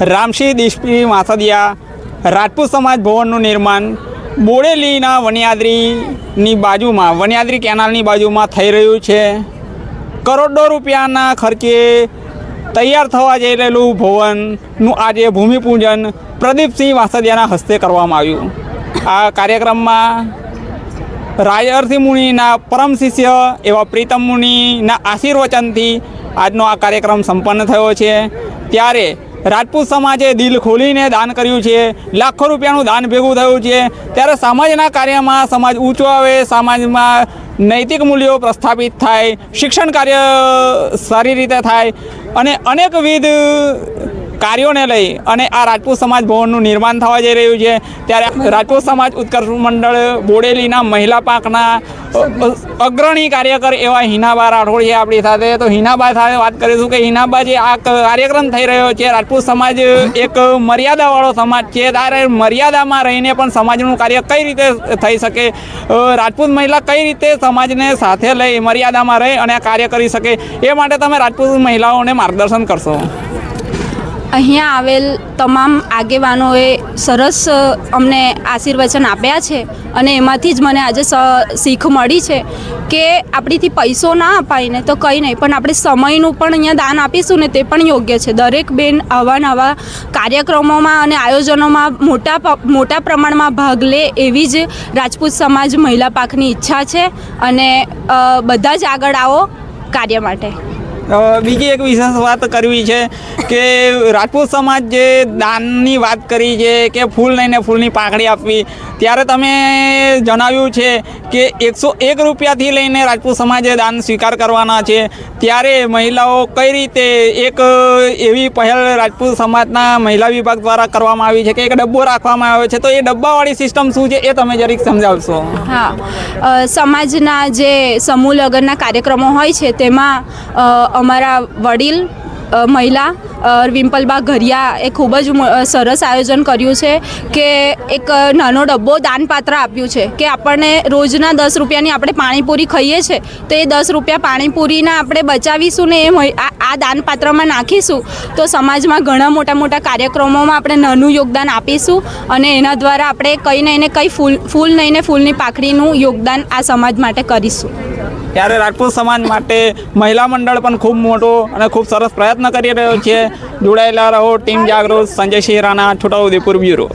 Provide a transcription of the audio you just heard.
રામસિંહ દિશપી માસદિયા રાજપૂત સમાજ ભવનનું નિર્માણ, બોડેલીના વનિયાદરીની બાજુમાં, વનિયાદરી કેનાલની બાજુમાં થઈ રહ્યું છે. કરોડો રૂપિયાના ખર્ચે તૈયાર થવા જઈ રહેલું ભવનનું આજે ભૂમિપૂજન પ્રદીપસિંહ વાસદિયાના હસ્તે કરવામાં આવ્યું. આ કાર્યક્રમમાં રાજર્ષિ મુનિના પરમ શિષ્ય એવા પ્રીતમ મુનિના આશીર્વચનથી આજનો આ કાર્યક્રમ સંપન્ન થયો છે. ત્યારે રાજપૂત સમાજે દિલ ખોલીને દાન કર્યું છે. લાખો રૂપિયાનું દાન ભેગું થયું છે. ત્યારે સમાજના કાર્યમાં સમાજ ઊંચો આવે સમાજમાં નૈતિક મૂલ્યો પ્રસ્થાપિત થાય શિક્ષણ કાર્ય સારી રીતે થાય અને અનેકવિધ કાર્યોને લઈ અને આ રાજપૂત સમાજ ભવનનું નિર્માણ થવા જઈ રહ્યું છે. ત્યારે રાજપૂત સમાજ ઉત્કર્ષ મંડળ બોડેલીના મહિલા અ, અગ્રણી કાર્યકર એવા હિનાબા રાઠોડ છે આપણી સાથે. તો હિનાબા સાથે વાત કરીશું કે હિનાબા જે આ કાર્યક્રમ થઈ રહ્યો છે, રાજપૂત સમાજ એક મર્યાદાવાળો સમાજ છે. ત્યારે મર્યાદામાં રહીને પણ સમાજનું કાર્ય કઈ રીતે થઈ શકે? રાજપૂત મહિલા કઈ રીતે સમાજને સાથે લઈ મર્યાદામાં રહી અને આ કાર્ય કરી શકે? એ માટે તમે રાજપૂત મહિલાઓને માર્ગદર્શન કરશો. અહીંયા આવેલ તમામ આગેવાનોએ સરસ અમને આશીર્વચન આપ્યા છે અને એમાંથી જ મને આજે શીખ મળી છે કે આપણીથી પૈસો ના અપાય ને તો કંઈ નહીં, પણ આપણે સમયનું પણ અહીંયા દાન આપીશું ને તે પણ યોગ્ય છે. દરેક બેન આવા નવા કાર્યક્રમોમાં અને આયોજનોમાં મોટા મોટા પ્રમાણમાં ભાગ લે એવી જ રાજપૂત સમાજ મહિલા પાકની ઈચ્છા છે અને બધા જ આગળ આવો કાર્ય માટે. બીજી એક વિશેષ વાત કરવી છે કે રાજપૂત સમાજ જે દાનની વાત કરી છે કે ફૂલ લઈને ફૂલની પાંખડી આપવી, ત્યારે તમે જણાવ્યું છે કે એકસો એક રૂપિયાથી લઈને રાજપૂત સમાજે દાન સ્વીકાર કરવાના છે, ત્યારે મહિલાઓ કઈ રીતે એક એવી પહેલ રાજપૂત સમાજના મહિલા વિભાગ દ્વારા કરવામાં આવી છે કે એક ડબ્બો રાખવામાં આવ્યો છે, તો એ ડબ્બાવાળી સિસ્ટમ શું છે એ તમે જરીક સમજાવશો. હા સમાજના જે સમૂહ લગ્નના કાર્યક્રમો હોય છે, તેમાં અમારા વડીલ મહિલા વિમ્પલબા ઘરિયા એ ખૂબ જ સરસ આયોજન કર્યું છે કે એક નાનો ડબ્બો દાનપાત્ર આપ્યું છે કે આપણને રોજના દસ રૂપિયાની આપણે પાણીપુરી ખાઈએ છીએ તો એ દસ રૂપિયા પાણીપુરીના આપણે બચાવીશું ને એ આ આ દાનપાત્રમાં નાખીશું, તો સમાજમાં ઘણા મોટા મોટા કાર્યક્રમોમાં આપણે નાનું યોગદાન આપીશું અને એના દ્વારા આપણે કંઈ નહીં ને કંઈ ફૂલ ફૂલ નહીં ને ફૂલની પાખડીનું યોગદાન આ સમાજ માટે કરીશું. ત્યારે રાજપૂત સમાજ માટે મહિલા મંડળ પણ ખૂબ મોટો અને ખૂબ સરસ પ્રયત્ન કરી રહ્યો છે. જોડાયેલા રહો, ટીમ જાગૃત, સંજય સિંહ રાણા, છોટાઉદેપુર બ્યુરો.